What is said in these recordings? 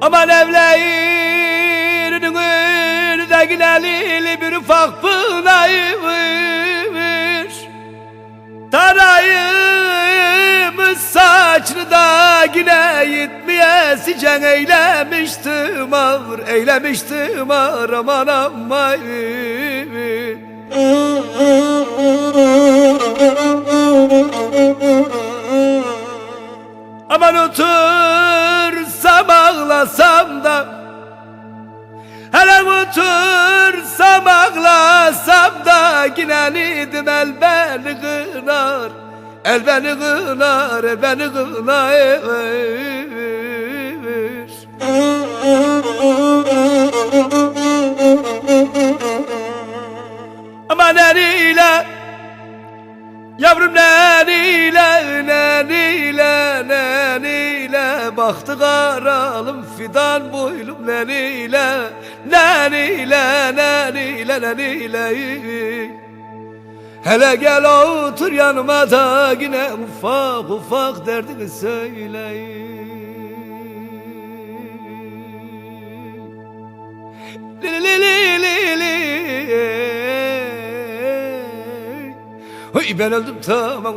Aman evleğinin önünde gideli bir ufak pınaymış Tarayımız saçını da yine yitmeyesi can eylemiştim ağır Eylemiştim ağır aman aman. Aman otursam ağlasam da Hele otursam ağlasam da Ginelidim el beni kınar El beni kınar, el beni kınar. Aman eliyle Yavrum neniyle, neniyle, neniyle Baktı karalım fidan boylum neniyle Neniyle, neniyle, neniyle Hele gel otur yanıma da yine ufak ufak derdini söyleyin Hey ben öldüm tamam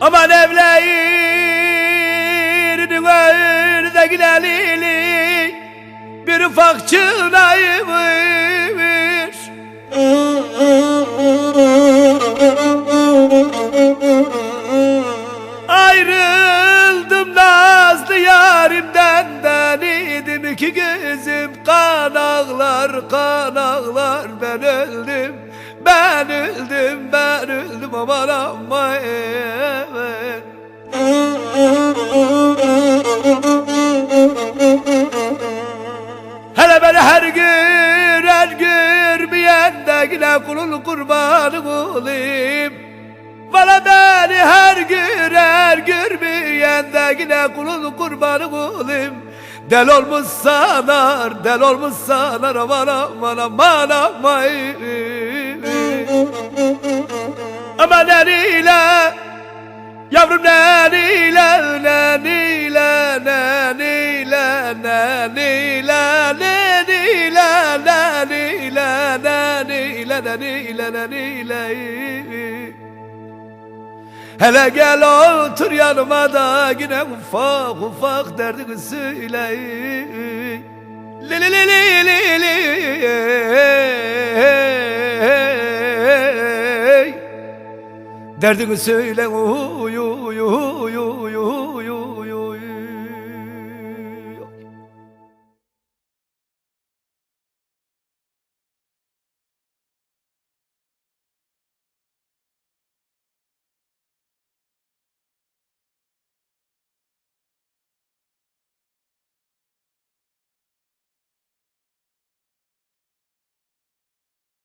Aman evleyirdin önde gideli Bir ufak çınayımı ağlar kan ağlar Ben öldüm ben öldüm ben öldüm aman evet. Hele beni her gün her görmeyen de yine kulun kurbanı olayım Bana beni her gün her görmeyen de yine kulun kurbanı olayım Del olmuş sanar, del olmuş sanar aman aman aman aman. Aman neniyle Yavrum neniyle, neniyle, neniyle, neniyle, neniyle, neniyle, neniyle, neniyle, neniyle Hele gel otur yanıma da yine ufak ufak derdini söyle Li li li li li li. Derdini söyle uy uy uy uy uy